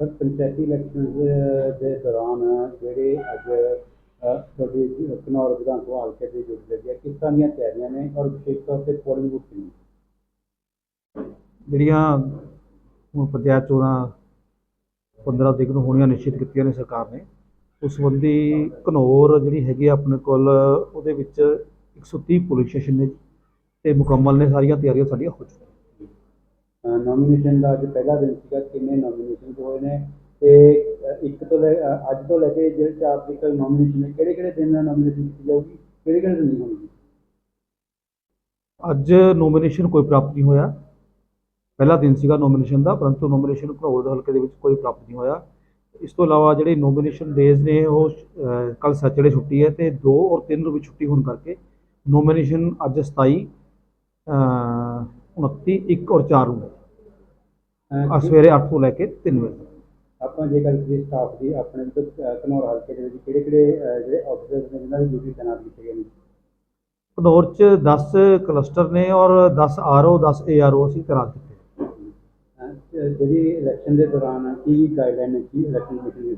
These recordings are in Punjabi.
ਸਰ ਪੰਚਾਇਤੀ ਇਲੈਕਸ਼ਨ ਦੇ ਦੌਰਾਨ ਜਿਹੜੇ ਅੱਜ ਅ, ਤੁਹਾਡੀ ਕਨੌਰ ਵਿਧਾਨ ਸਭਾ ਹਲਕੇ ਦੇ ਜੁੜ ਹੈ ਕਿਸ ਤਰ੍ਹਾਂ ਦੀਆਂ ਤਿਆਰੀਆਂ ਨੇ ਔਰ ਵਿਸ਼ੇਸ਼ ਤੌਰ ਤੇ ਪੋਲਿੰਗ ਬੂਥ ਕਿੰਨੇ ਜਿਹੜੀਆਂ ਹੁਣ ਪੰਚਾਇਤ ਚੋਣਾਂ 15 ਤਰੀਕ ਨੂੰ ਹੋਣੀਆਂ ਨਿਸ਼ਚਿਤ ਕੀਤੀਆਂ ਨੇ ਸਰਕਾਰ ਨੇ ਉਸ ਸੰਬੰਧੀ ਘਨੌਰ ਜਿਹੜੀ ਹੈਗੀ ਆ ਆਪਣੇ ਕੋਲ ਉਹਦੇ ਵਿੱਚ 130 ਪੁਲਿਸ ਸਟੇਸ਼ਨ ਨੇ ਤੇ ਮੁਕੰਮਲ ਨੇ ਸਾਰੀਆਂ ਤਿਆਰੀਆਂ ਸਾਡੀਆਂ ਹੋ ਚੁੱਕੀਆਂ ਨੋਮੀਨੇਸ਼ਨ ਦਾ ਅੱਜ ਪਹਿਲਾ ਦਿਨ ਸੀਗਾ, ਕਿੰਨੇ ਨੋਮੀਨੇਸ਼ਨ ਹੋਏ ਨੇ ਤੇ ਇੱਕ ਤੋਂ ਲੈ ਅੱਜ ਤੋਂ ਲੈ ਕੇ ਜਿਹੜੇ ਚਾਰ ਤਰੀਕ ਤੱਕ ਨੋਮੀਨੇਸ਼ਨ ਨੇ ਕਿਹੜੇ ਕਿਹੜੇ ਦਿਨ ਨੋਮੀਨੇਸ਼ਨ ਕੀਤੀ ਜਾਊਗੀ ਕਿਹੜੇ ਕਿਹੜੇ ਦਿਨ ਨਹੀਂ ਅੱਜ ਨੋਮੀਨੇਸ਼ਨ ਕੋਈ ਪ੍ਰਾਪਤ ਨਹੀਂ ਹੋਇਆ। ਪਹਿਲਾ ਦਿਨ ਸੀਗਾ ਨੋਮੀਨੇਸ਼ਨ ਦਾ, ਪਰੰਤੂ ਨੋਮੀਨੇਸ਼ਨ ਘਨੌਰ ਦੇ ਹਲਕੇ ਦੇ ਵਿੱਚ ਕੋਈ ਪ੍ਰਾਪਤ ਨਹੀਂ ਹੋਇਆ। ਇਸ ਤੋਂ ਇਲਾਵਾ ਜਿਹੜੇ ਨੋਮੀਨੇਸ਼ਨ ਡੇਜ਼ ਨੇ, ਉਹ ਕੱਲ ਸੈਚਰਡੇ ਛੁੱਟੀ ਹੈ ਤੇ 2 ਔਰ 3 ਨੂੰ ਵੀ ਛੁੱਟੀ ਹੋਣ ਕਰਕੇ ਨੋਮੀਨੇਸ਼ਨ ਅੱਜ 27 29 1 ਔਰ 4 ਨੂੰ ਸਵੇਰੇ 8 ਤੋਂ ਲੈ ਕੇ 3 ਵਜੇ ਤੱਕ। ਆਪਾਂ ਜੇ ਗੱਲ ਕਰੀਏ ਸਟਾਫ ਦੀ ਆਪਣੇ ਤੋਂ ਕਨੌਰ ਹਲਕੇ ਦੇ ਵਿੱਚ ਕਿਹੜੇ ਕਿਹੜੇ ਅ, ਜਿਹੜੇ ਆਫੀਸਰਸ ਨੇ ਜਿਨ੍ਹਾਂ ਦੀ ਡਿਊਟੀ ਤੈਨਾਤ ਕੀਤੇ ਗਏ ਨੇ? 'ਚ 10 ਕਲਸਟਰ ਨੇ ਔਰ 10 ਆਰਓ 10 ਏਆਰਓ ਅਸੀਂ ਤੈਨਾਤ ਕੀਤੇ ਜਿਹੜੀ ਇਲੈਕਸ਼ਨ ਦੇ ਦੌਰਾਨ ਕੀ ਗਾਈਡਲਾਈਨ ਨੇ ਕੀ ਇਲੈਕਸ਼ਨ ਕਮਿਸ਼ਨ ਦੀ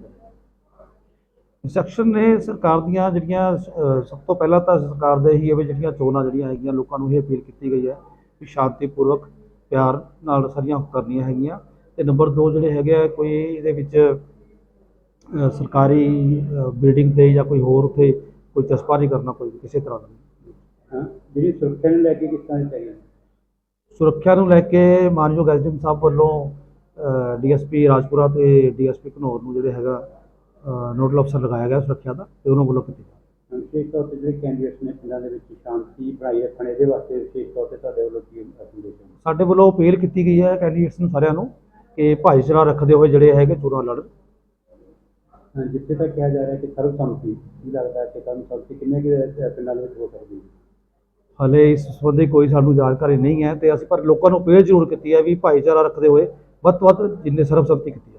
ਇੰਸਟਰਕਸ਼ਨ ਨੇ ਸਰਕਾਰ ਦੀਆਂ ਜਿਹੜੀਆਂ ਸਭ ਤੋਂ ਪਹਿਲਾਂ ਤਾਂ ਸਰਕਾਰ ਦਾ ਇਹੀ ਹੈ ਵੀ ਜਿਹੜੀਆਂ ਚੋਣਾਂ ਜਿਹੜੀਆਂ ਹੈਗੀਆਂ ਲੋਕਾਂ ਨੂੰ ਇਹ ਅਪੀਲ ਕੀਤੀ ਗਈ ਹੈ ਵੀ ਸ਼ਾਂਤੀਪੂਰਵਕ ਪਿਆਰ ਨਾਲ ਸਾਰੀਆਂ ਕਰਨੀਆਂ ਹੈਗੀਆਂ। ਤੇ ਨੰਬਰ 2 ਜਿਹੜੇ ਹੈਗੇ ਆ ਕੋਈ ਇਹਦੇ ਵਿੱਚ ਸਰਕਾਰੀ ਬਿਲਡਿੰਗ ਤੇ ਜਾਂ ਕੋਈ ਹੋਰ ਉੱਥੇ ਕੋਈ ਚਸਪਾ ਨਹੀਂ ਕਰਨਾ ਕੋਈ ਕਿਸੇ ਤਰ੍ਹਾਂ ਦਾ ਜਿਹੜੀ ਸੁਰੱਖਿਆ ਨੂੰ ਲੈ ਕੇ ਕਿਸ ਤਰ੍ਹਾਂ ਹੈ? ਸੁਰੱਖਿਆ ਨੂੰ ਲੈ ਕੇ ਮਾਨਯੋਗ ਐਸਡੀਐਮ ਸਾਹਿਬ ਵੱਲੋਂ ਡੀਐਸਪੀ ਰਾਜਪੁਰਾ ਤੇ ਡੀਐਸਪੀ ਘਨੌਰ ਨੂੰ ਜਿਹੜੇ ਹੈਗਾ ਨੋਡਲ ਅਫਸਰ ਲਗਾਇਆ ਗਿਆ ਸੁਰੱਖਿਆ ਦਾ ਤੇ ਉਹਨਾਂ ਵੱਲੋਂ ਕੀਤੀ ਵਿਸ਼ੇਸ਼ ਤੌਰ ਤੇ ਜਿਹੜੇ ਕੈਂਡੀਡੇਟਸ ਨੇ ਪਿੰਡਾਂ ਦੇ ਵਿੱਚ ਸ਼ਾਂਤੀ ਬਣਾਈ ਰੱਖਣ ਇਹਦੇ ਵਾਸਤੇ ਵਿਸ਼ੇਸ਼ ਤੌਰ ਤੇ ਤੁਹਾਡੇ ਵੱਲੋਂ ਕੀ ਸੰਦੇਸ਼ ਹੈ? ਸਾਡੇ ਵੱਲੋਂ ਅਪੀਲ ਕੀਤੀ ਗਈ ਹੈ ਕੈਂਡੀਡੇਟਸ ਨੂੰ ਸਾਰਿਆਂ ਨੂੰ ਕਿ ਭਾਈਚਾਰਾ ਰੱਖਦੇ ਹੋਏ ਜਿਹੜੇ ਹੈਗੇ ਚੋਣਾਂ ਲੜਨ। ਜਿੱਥੇ ਤੱਕ ਕਿਹਾ ਜਾ ਰਿਹਾ ਕਿ ਸਰਬਸੰਮਤੀ ਕੀ ਲੱਗਦਾ ਹੈ ਕਿ ਸਰਬਸੰਮਤੀ ਕਿੰਨੇ ਕੁ ਪਿੰਡਾਂ ਦੇ ਵਿੱਚ ਹੋ ਸਕਦੀ ਹੈ? ਹਲੇ ਇਸ ਸੰਬੰਧੀ ਕੋਈ ਸਾਨੂੰ ਜਾਣਕਾਰੀ ਨਹੀਂ ਹੈ ਤੇ ਅਸੀਂ ਪਰ ਲੋਕਾਂ ਨੂੰ ਅਪੀਲ ਜ਼ਰੂਰ ਕੀਤੀ ਹੈ ਵੀ ਭਾਈਚਾਰਾ ਰੱਖਦੇ ਹੋਏ ਵੱਧ ਤੋਂ ਵੱਧ ਜਿੰਨੇ ਸਰਬਸੰਮਤੀ ਕੀਤੀ ਹੈ